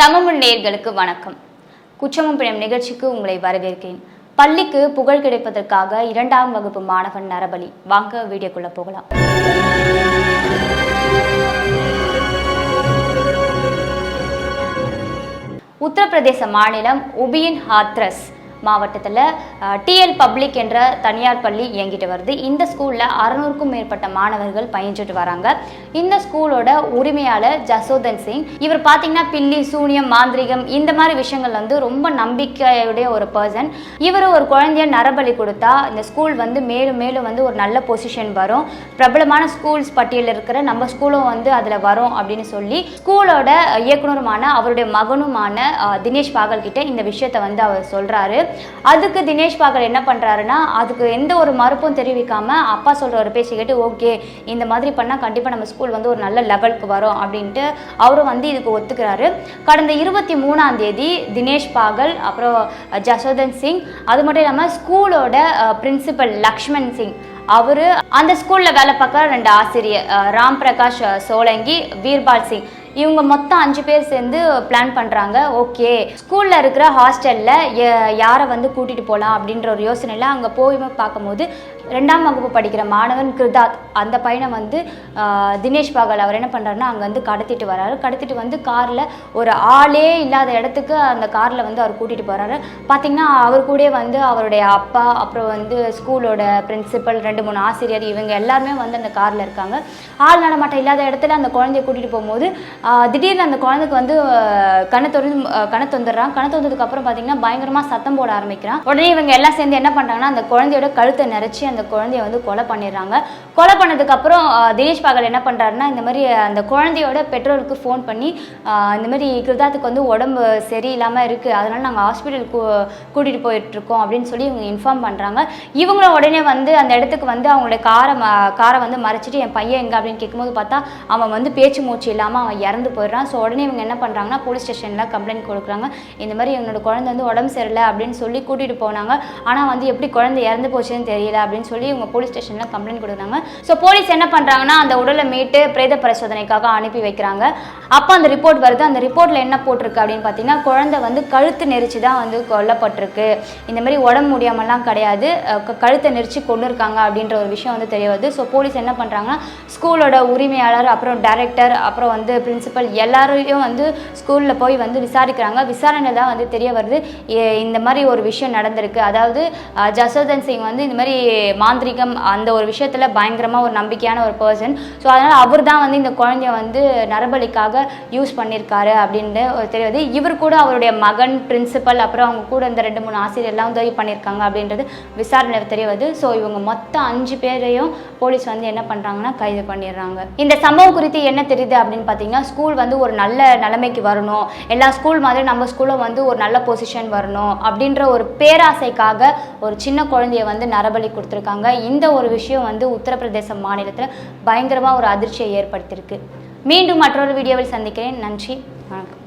தமிழ் நேர்களுக்கு வணக்கம். குற்றமும் பிணம் நிகழ்ச்சிக்கு உங்களை வரவேற்கிறேன். பள்ளிக்கு புகழ் கிடைப்பதற்காக இரண்டாம் வகுப்பு மாணவன் நரபலி. வாங்க வீடியோக்குள்ள போகலாம். உத்தரப்பிரதேச மாநிலம் உபியின் ஹாத்ரஸ் மாவட்டத்தில் டிஎல் பப்ளிக் என்ற தனியார் பள்ளி இயங்கிட்டு வருது. இந்த ஸ்கூலில் அறநூறுக்கும் மேற்பட்ட மாணவர்கள் பயின்றுட்டு வராங்க. இந்த ஸ்கூலோட உரிமையாளர் ஜசோதன் சிங். இவர் பார்த்தீங்கன்னா பில்லி சூனியம் மாந்திரிகம் இந்த மாதிரி விஷயங்கள் வந்து ரொம்ப நம்பிக்கையுடைய ஒரு பர்சன் இவர் ஒரு குழந்தைய நரபலி கொடுத்தா இந்த ஸ்கூல் வந்து மேலும் மேலும் வந்து ஒரு நல்ல பொசிஷன் வரும். பிரபலமான ஸ்கூல்ஸ் பட்டியலில் இருக்கிற நம்ம ஸ்கூலும் வந்து அதில் வரும் அப்படின்னு சொல்லி ஸ்கூலோட இயக்குனருமான அவருடைய மகனுமான தினேஷ் பாகல் கிட்ட இந்த விஷயத்தை வந்து அவர் சொல்கிறாரு அதுக்கு தினேஷ் பாகல் என்ன பண்ணுறாருன்னா அதுக்கு எந்த ஒரு மறுப்பும் தெரிவிக்காம அப்பா சொல்கிற ஒரு பேச்சு கேட்டு ஓகே இந்த மாதிரி பண்ணால் கண்டிப்பாக நம்ம ஸ்கூல் வந்து ஒரு நல்ல லெவலுக்கு வரும் அப்படின்ட்டு அவரும் வந்து இதுக்கு ஒத்துக்கிறாரு. கடந்த இருபத்தி மூணாம் தேதி தினேஷ் பாகல் அப்புறம் ஜசோதன் சிங் அது மட்டும் இல்லாமல் ஸ்கூலோட பிரின்சிபல் லக்ஷ்மண் சிங் அவர் அந்த ஸ்கூலில் வேலை பார்க்குற ரெண்டு ஆசிரியர் ராம் பிரகாஷ் சோலங்கி வீர்பால் சிங். இவங்க மொத்தம் அஞ்சு பேர் சேர்ந்து பிளான் பண்ணுறாங்க ஓகே ஸ்கூலில் இருக்கிற ஹாஸ்டலில் யாரை வந்து கூட்டிகிட்டு போகலாம் அப்படின்ற ஒரு யோசனையில் அங்கே போய் பார்க்கும்போது ரெண்டாம் வகுப்பு படிக்கிற மாணவன் கிருதாத் அந்த பையனை வந்து தினேஷ் பாகல் அவர் என்ன பண்ணுறாருன்னா அங்கே வந்து கடத்திட்டு வராரு. கடத்திட்டு வந்து காரில் ஒரு ஆளே இல்லாத இடத்துக்கு அந்த காரில் வந்து அவர் கூட்டிகிட்டு போகிறாரு பார்த்திங்கன்னா அவர் கூடயே வந்து அவருடைய அப்பா அப்புறம் வந்து ஸ்கூலோட பிரின்சிபல் ரெண்டு மூணு ஆசிரியர் இவங்க எல்லாருமே வந்து அந்த காரில் இருக்காங்க. ஆள் நடமாட்டம் இல்லாத இடத்துல அந்த குழந்தைய கூட்டிகிட்டு போகும்போது திடீர்னு அந்த குழந்தைக்கு வந்து ஆஹ், கண்ணை திறந்து கண்ணை தொந்துடுறான் கண்ணை தொந்ததுக்கு அப்புறம் பார்த்தீங்கன்னா பயங்கரமாக சத்தம் போட ஆரம்பிக்கிறான். உடனே இவங்க எல்லாம் சேர்ந்து என்ன பண்ணுறாங்கன்னா அந்த குழந்தையோட கழுத்தை நிறச்சி அந்த குழந்தைய வந்து கொலை பண்ணிடுறாங்க. கொலை பண்ணதுக்கு அப்புறம் தினேஷ் பாகல் என்ன பண்ணுறாருன்னா இந்த மாதிரி அந்த குழந்தையோட பெற்றோருக்கு ஃபோன் பண்ணி இந்த மாதிரி கிருதாத்துக்கு வந்து உடம்பு சரியில்லாமல் இருக்குது அதனால நாங்கள் ஹாஸ்பிட்டல் கூட்டிகிட்டு போயிட்டுருக்கோம் அப்படின்னு சொல்லி இவங்க இன்ஃபார்ம் பண்ணுறாங்க இவங்களும் உடனே வந்து அந்த இடத்துக்கு வந்து அவங்களுடைய காரை ம காரை வந்து மறைச்சிட்டு என் பையன் எங்கே? அப்படின்னு கேட்கும்போது பார்த்தா அவன் வந்து பேச்சு மூச்சு இல்லாமல் அவன் இறந்து போயிடுறான். ஸோ உடனே இவங்க என்ன பண்ணுறாங்கன்னா போலீஸ் ஸ்டேஷனில் கம்ப்ளைண்ட் கொடுக்குறாங்க. இந்த மாதிரி என்னோட குழந்தை வந்து உடம்பு சரியில்லை அப்படின்னு சொல்லி கூட்டிகிட்டு போனாங்க. ஆனால் வந்து எப்படி குழந்தை இறந்து போச்சுன்னு தெரியல அப்படின்னு சொல்லி இவங்க போலீஸ் ஸ்டேஷனில் கம்ப்ளைண்ட் கொடுக்குறாங்க. ஸோ போலீஸ் என்ன பண்ணுறாங்கன்னா அந்த உடலை மீட்டு பிரேத பரிசோதனைக்காக அனுப்பி வைக்கிறாங்க. அப்போ அந்த ரிப்போர்ட் வருது. அந்த ரிப்போர்ட்டில் என்ன போட்டிருக்கு அப்படின்னு பார்த்தீங்கன்னா குழந்தை வந்து கழுத்து நெரிச்சு தான் வந்து கொல்லப்பட்டிருக்கு. இந்த மாதிரி உடம்பு முடியாமலாம் கிடையாது. கழுத்தை நெரிச்சு கொண்டு இருக்காங்க அப்படின்ற ஒரு விஷயம் வந்து தெரிய வருது. ஸோ போலீஸ் என்ன பண்ணுறாங்கன்னா ஸ்கூலோட உரிமையாளர் அப்புறம் டைரக்டர் அப்புறம் வந்து பிரின்சிபல் எல்லாரையும் வந்து ஸ்கூலில் போய் வந்து விசாரிக்கிறாங்க. விசாரணை தான் வந்து தெரிய வருது. இந்த மாதிரி ஒரு விஷயம் நடந்திருக்கு. அதாவது ஜசோதன் சிங் வந்து இந்த மாதிரி மாந்திரிகம் அந்த ஒரு விஷயத்தில் பயங்கரமாக ஒரு நம்பிக்கையான ஒரு பர்சன் ஸோ அதனால் அவர் தான் வந்து இந்த குழந்தைய வந்து நரபலிக்காக யூஸ் பண்ணியிருக்காரு அப்படின்னு ஒரு தெரியுது இவர் கூட அவருடைய மகன் பிரின்சிபல் அப்புறம் அவங்க கூட இந்த ரெண்டு மூணு ஆசிரியர்லாம் உதவி பண்ணியிருக்காங்க அப்படின்றது விசாரணை தெரிய வருது. ஸோ இவங்க மொத்தம் அஞ்சு பேரையும் போலீஸ் வந்து என்ன பண்ணுறாங்கன்னா கைது பண்ணிடுறாங்க. இந்த சம்பவம் குறித்து என்ன தெரியுது அப்படின்னு பார்த்தீங்கன்னா ஸ்கூல் வந்து ஒரு நல்ல நிலைமைக்கு வரணும். எல்லா ஸ்கூல் மாதிரி நம்ம ஸ்கூலும் வந்து ஒரு நல்ல பொசிஷன் வரணும் அப்படின்ற ஒரு பேராசைக்காக ஒரு சின்ன குழந்தைய வந்து நரபலி கொடுத்துருக்காங்க. இந்த ஒரு விஷயம் வந்து உத்தரப்பிரதேச மாநிலத்தில் பயங்கரமாக ஒரு அதிர்ச்சியை ஏற்படுத்தியிருக்கு. மீண்டும் மற்றொரு வீடியோவில் சந்திக்கிறேன். நன்றி. வணக்கம்.